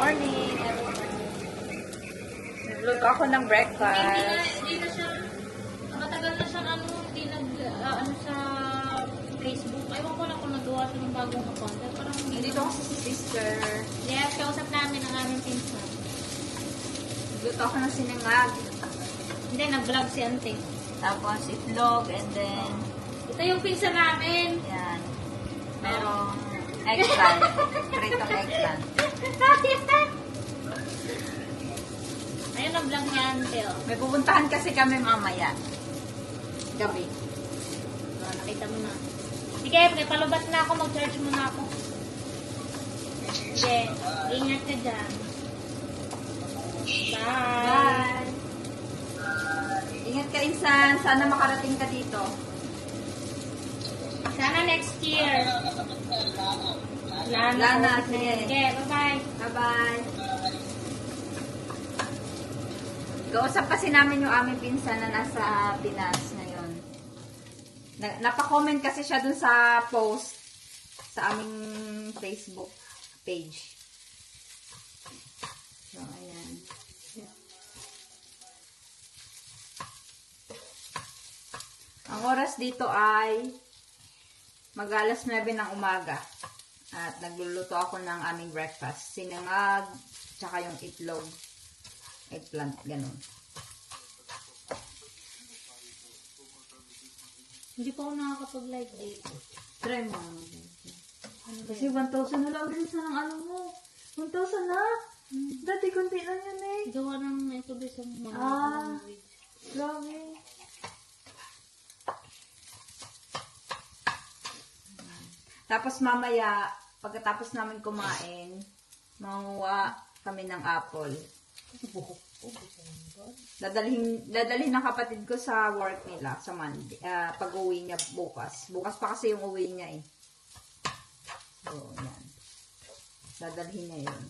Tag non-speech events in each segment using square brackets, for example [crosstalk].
morning. Nagluto ako ng breakfast. Hindi na, hindi na siya, matagal na siya ano, hindi nag, ah, ano sa Facebook. Ewan ko lang kung nagawa siya ng bagong account. Parang hindi. Nandito kasi si sister. Yes, kausap namin ang aming pinsan. Nagluto ako ng sinangag. Hindi, nag-vlog si Ante. Tapos itlog and then, Ito yung pinsan namin. yan. Merong eggplant. Pritong eggplant. Ayun ang vlog ni Ante. Oh. May pupuntahan kasi kami mamaya. Gabi. Oh, nakita mo na. Sige, may palubat na ako. Mag-charge muna ako. Sige, ingat ka dyan. Bye. Bye! Ingat ka, Insan. Sana makarating ka dito. Sana next year. Lana. Lana. Sige, bye-bye. Bye-bye! Kausap kasi namin yung aming pinsan na nasa Pinas ngayon. Na, napa-comment kasi siya dun sa post sa aming Facebook page. So, ayan. Ang oras dito ay mag-alas 9 ng umaga. At nagluluto ako ng aming breakfast. Sinangag, tsaka yung itlog. Eggplant, ganun. Hindi pa ako nakakapag-live dito. Try mo. Ano Kasi 1,000 na lang rin sa ng ano mo. 1,000 na? Dati konti lang yan eh. Gawa ng ito ba sa mga Ah. language. Grabe. Tapos mamaya, pagkatapos namin kumain, manguha kami ng apple. Dadalhin, dadalhin ng kapatid ko sa work nila sa Monday. ah, pag uwi niya bukas. Bukas pa kasi yung uwi niya eh. So, yan. Dadalhin niya yun.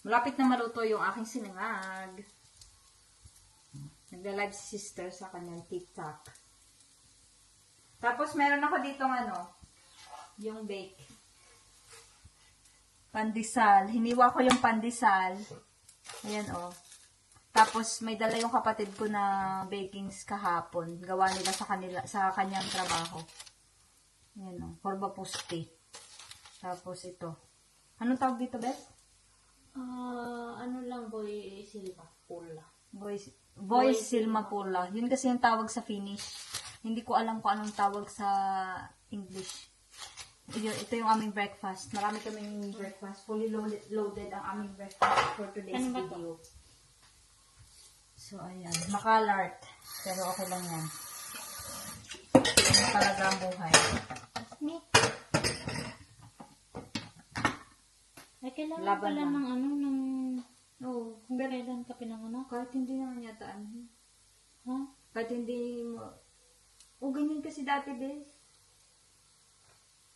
Malapit na maluto yung aking sinangag. Nagla-live si sister sa kanyang TikTok. Tapos meron ako dito ano, yung bake. Pandesal. Hiniwa ko yung pandesal. Ayan oh. Tapos may dala yung kapatid ko na bakings kahapon. Gawa nila sa kanila sa kanyang trabaho. Ayan oh, korba pusti. Tapos ito. Anong tawag dito, Beth? Ah, ano lang boy silva pula. Boy, boy Silma Pula. Yun kasi yung tawag sa Finnish. Hindi ko alam kung anong tawag sa English. Ito, ito yung aming breakfast. Marami kaming breakfast. Fully loaded, loaded ang aming breakfast for today's Ano to? video. So, ayan. Makalart. Pero okay lang yan. Ano talaga ang buhay. Ay, kailangan Laban pala lang. ng ano, ng... Oh, kung kailan ka pinanganak. Kahit hindi naman yata ano. Ha? Kahit hindi mo... O, ganyan kasi dati, bes.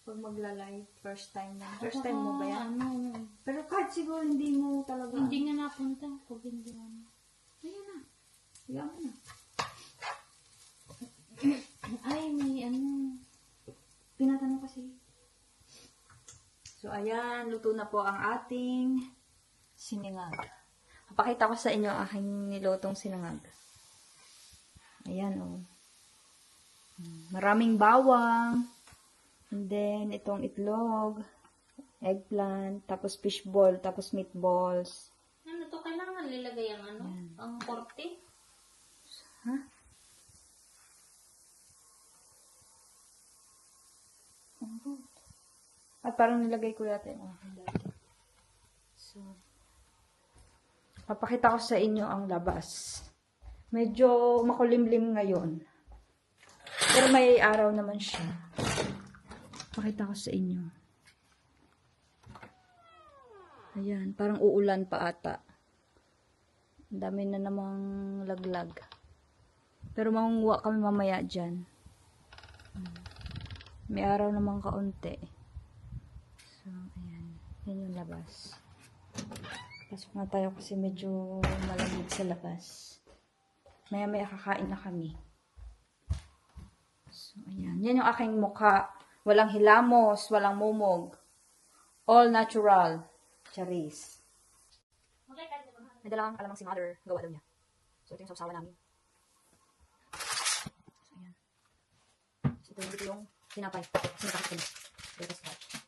Pag magla-live, first time na. First time mo ba yan? Ano, Pero kahit siguro hindi mo talaga. hindi nga napunta. Pag hindi ano. Ayan na. Mo na. [coughs] Ay, may ano. Tinatanong kasi. So, ayan. Luto na po ang ating sinangag. Papakita ko sa inyo ang aking nilutong sinangag. Ayan, oh. Maraming bawang. And then, itong itlog. Eggplant. Tapos fishball. Tapos meatballs. Ano to? Kailangan nilagay ang ano? Yan. Ang korte? Ha? At parang nilagay ko yata yung aking dati. So, papakita ko sa inyo ang labas. Medyo makulimlim ngayon. Pero may araw naman siya. Pakita ko sa inyo. Ayan, parang uulan pa ata. Ang dami na namang laglag. Pero mangunguha kami mamaya dyan. May araw namang kaunti. So, ayan. Yan yung labas. Pasok na tayo kasi medyo malamig sa labas. Maya maya kakain na kami. So, ayan. Yan yung aking mukha. Walang hilamos, walang mumog. All natural. Charis. May dalang alamang si mother. Gawa daw niya. So, ito yung sausawa namin. So, ayan. So, ito, ito yung tinapay. Sinakakit ko na. Breakfast starch.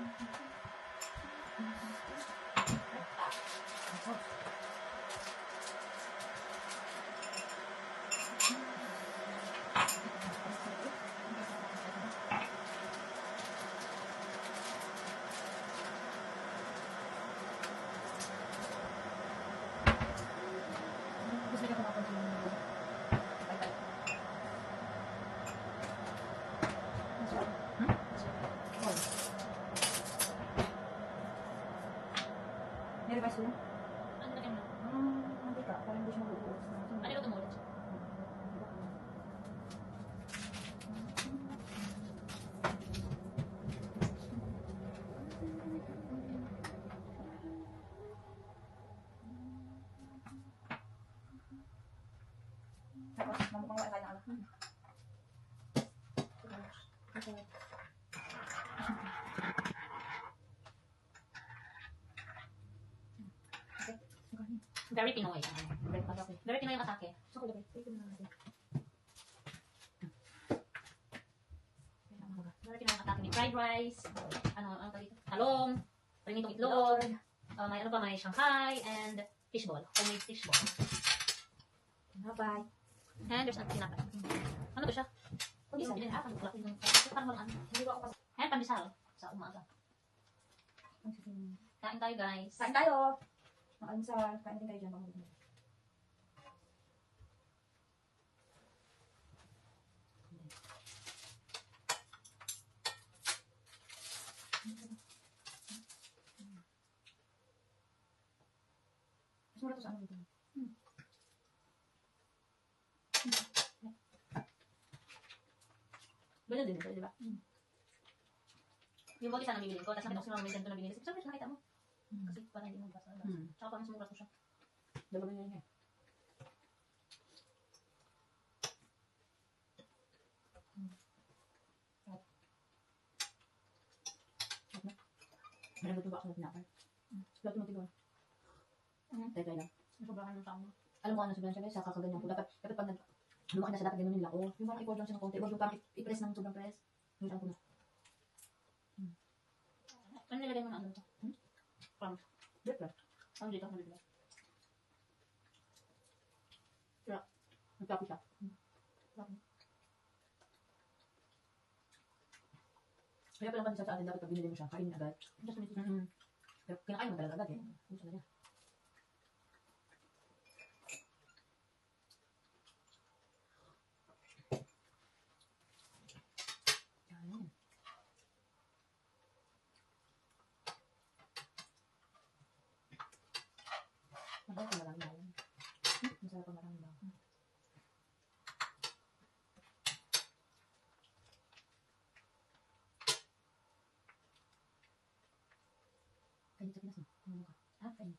Thank you. Ko na? Ano na mo? Ah, mantika. Parang hindi siya mag-uubos. Ano ito mo ulit? Tapos, mamukhang wala alam. Okay. Okay. Okay. Very Pinoy. Breakfast ako. Very Pinoy yung atake. Na natin. Very Pinoy yung atake ni fried rice. Ano, ano tawag dito? Talong. Prinitong itlog. Uh, may ano pa, may Shanghai and fishball. Homemade fishball. Bye-bye. And there's another tinapay. Ano to siya? Hindi mo pinili. Ah, pang kulak yung parang walang ano. Hindi ko ako pas... And pandesal sa umaga. Kain tayo guys. Kain tayo! Makalimsal. Kain din kayo dyan. Mag- Mas mura to sa ano dito. Ganun din ito, di ba? Yung body sana bibilin ko, tapos nakita ko si Mama may ganito na binili. Sabi ko, nakita mo? Kasi parang hindi mo basa. Hmm. Tsaka parang sumulat mo siya. Dalawa na yun eh. Meron ba ito ba ako na tinapay? Lahat mo tigaw. Mhm. Teka lang. Sobrahan ng tao. Alam mo ano sobrang siya guys, sa kakaganyan ko. Dapat, dapat pag lumaki na siya, dapat ganun yung lako. Yung parang i-pour lang siya ng konti. Huwag yung parang i-press ng sobrang press. Yung ko na. Ano nilagay mo na ano to? Hmm? From, Breakfast. ano dito? Ano dito? Nagkapi siya. Kaya pala kasi sa atin, dapat pag binili mo siya, kainin agad. Just minutes. Mm-hmm. Pero kinakain mo talaga agad eh. Gusto na niya. Ayan. Masarap ang maraming bawang. Masarap ang maraming bawang. Kain sa Pinas mo. Ano ka? Ah, kain.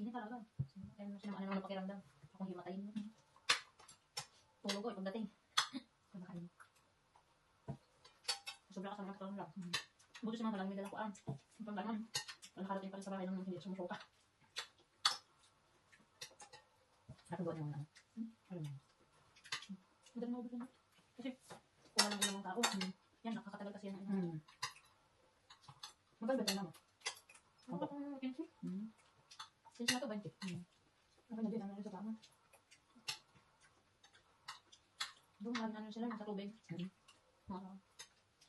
Init talaga. Kaya mo siya naman pakiramdam. Akong himatayin mo. Tulog ko eh, pagdating. Kumakain. Sobrang kasama ng katawan lang. Buti si mama lang may dala ko ah. Yung pang ganon. Nakarating pa rin sa bahay nang hindi sumusuka. Ako ba naman? Ano na? Madali mo ubus yun. Kasi, kung walang ulang tao, yan, nakakatagal kasi yan. Hmm. Magkano ba naman? Ano ba kung 15? Hmm. Na to, 20. Ako na din, na sa tama? Doon, ano ano sila, nasa tubig. Hmm. Oo.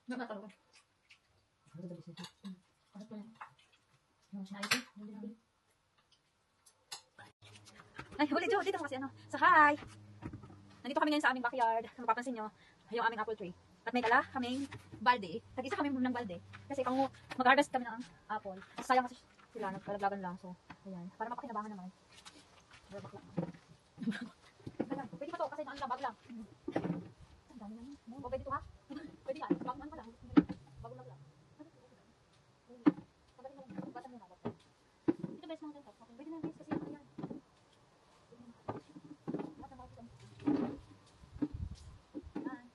Doon na talaga. Ano mo? Kasi po, yung sinaisi, doon din nabili. Ay, ulit, dito, dito kasi ano. So, hi! Nandito kami ngayon sa aming backyard. Kung mapapansin nyo, yung aming apple tree. At may dala kaming balde. Nag-isa kami ng balde. Kasi kung mag-harvest kami ng apple. Sayang kasi sila, nagkalaglagan lang. So, ayan. Para mapakinabangan naman. Lang. Ayan, Pwede pa to kasi ang labag lang. Ang dami naman. O, pwede to ha? Pwede yan. Baguhan pa lang. Bago lang lang. Pagaling mo lang. Basan mo na. Ito best mga ganito. Pwede na guys kasi ano yan. Basta bago lang. Yan.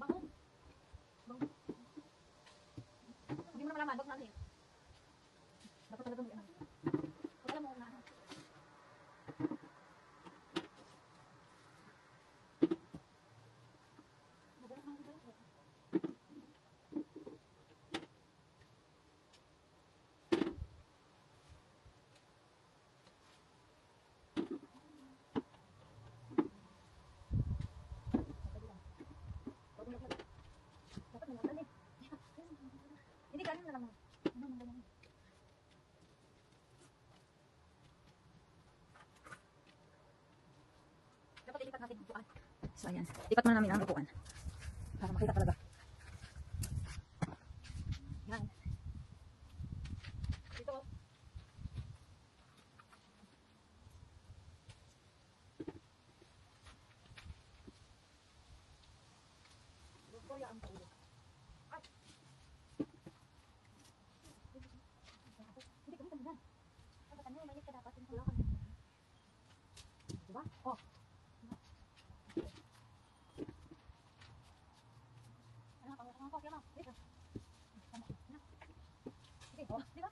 Bango. Bango. Hindi mo na malaman. Bago na ano eh. Dapat talaga may ano. Pag alam mo na ano. Magulat na ako dito. Dapat nalagyan eh. Hindi galing na lang. Ano nang ganyan? Dapat ilipat natin ang upuan. So ayan. Lipat muna namin ang upuan. Para makita talaga. Yan. Dito. Victoria ang ulo. Ay! Hindi kami tanda. Dapat ano, mainit ka dapat. Wala kami. Diba? Oh. Ano, pang pang pang pang Dito. Tama. Ano? Sige, oh, di ba?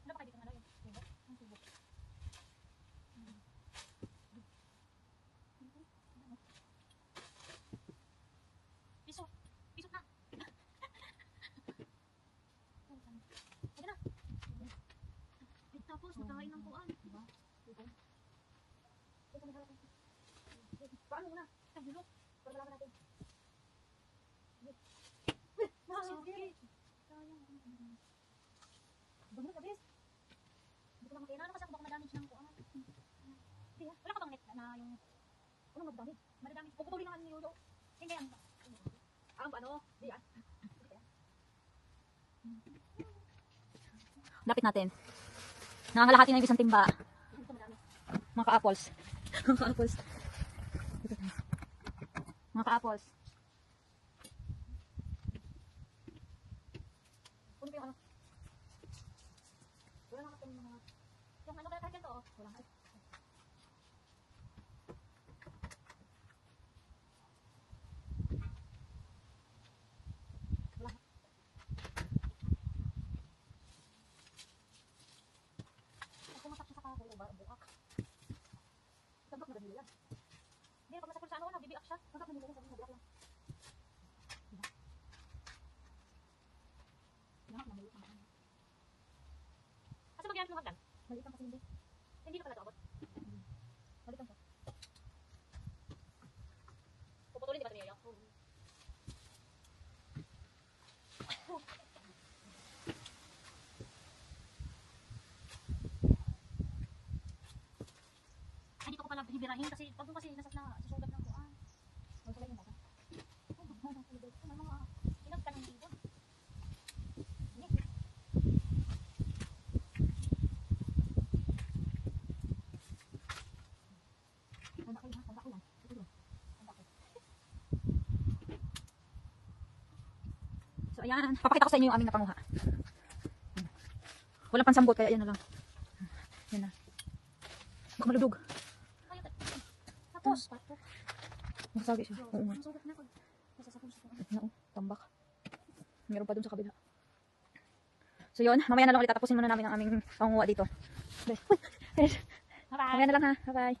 Ano ba kayo dito na lang? Diba? Ang tubo. Piso. Piso na. Sige na. Eh, Tapos, nakain ng kuan. Diba? Na natin. Paano muna? Ang gulo. Para malaman natin. Sige. Bangun ka, bis. Hindi ko lang makina. Ano kasi ako baka madamage ng kuan. Hindi ha. Wala ka bang net na yung Ano magdamit? madadamage? Puputulin lang ang yulo. Hindi ang Ang ano? Di ah. Lapit natin. Nangangalahati na yung isang timba. Mga ka-apples. Mga ka-apples. Mga ka-apples. Puno pa yung ano? Wala na kasi yung mga... yung ano kaya kahit to. oh. Wala na. Wala. Pag pumatak siya sa kahulo, ba, buak. Sabak na ganila yan. Hindi, pag nasa pulsa ano, nabibiak siya. Sabak na ganila yan, sabi mo, buak lang. Diba? Lahat na maliit ang ano. Kasi mag-ianap lumagdan. Maliit ang kasi hindi. Hindi na pala ito abot. Maliit ang siya. Puputulin, di ba ito niyo? Ay, dito ko pala bibirahin kasi pag kasi nasa na susugat ng kuan. Sila yung bata. Ano mga ng libon. Tanda ko yan, tanda ko yan. Ito yun. Tanda ko. So ayan, papakita ko sa inyo yung aming napanguha. Walang pansambot kaya yan na lang. Yan na. Baka maludog. Ay, Tapos, pato. Masasagi siya. Oo nga. Ang sugat na pag nasasapon sa kuan. Ito na oh, tambak. Meron pa dun sa kabila. So yun, mamaya na lang ulit tatapusin muna namin ang aming panguha dito. Bye-bye. Mamaya na lang ha. Bye-bye.